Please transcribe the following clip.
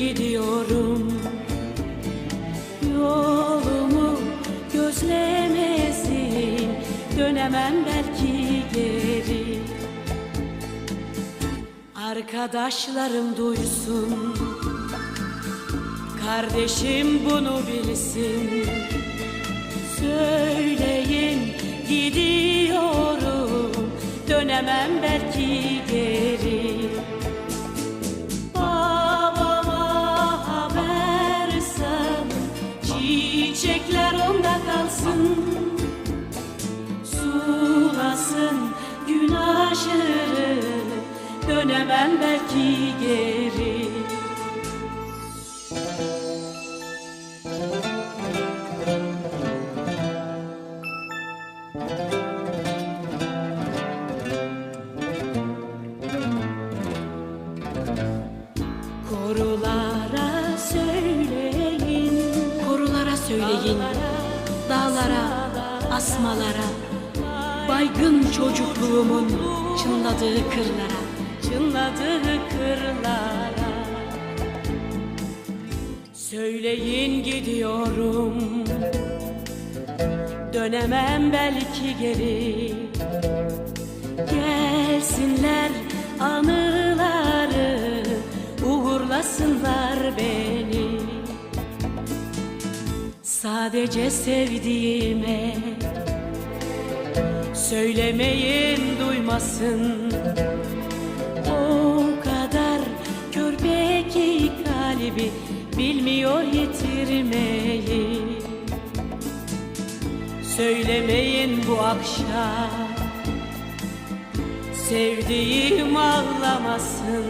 gidiyorum. Yolumu gözlemesin Dönemem belki geri. Arkadaşlarım duysun Kardeşim bunu bilsin. Söyleyin gidiyorum Dönemem belki geri. Onda kalsın. Sulasın gün aşırı Dönemem belki geri. Korulara söyleyin. Korulara söyleyin, dağlara, asmalara, baygın çocukluğumun çınladığı kırlara. Çınladığı kırlara. Söyleyin gidiyorum. Dönemem belki geri. Gelsinler anıları Uğurlasınlar beni Sadece sevdiğime. Söylemeyin duymasın. O kadar körpe ki kalbi Bilmiyor yitirmeyi. Söylemeyin bu akşam. Sevdiğim ağlamasın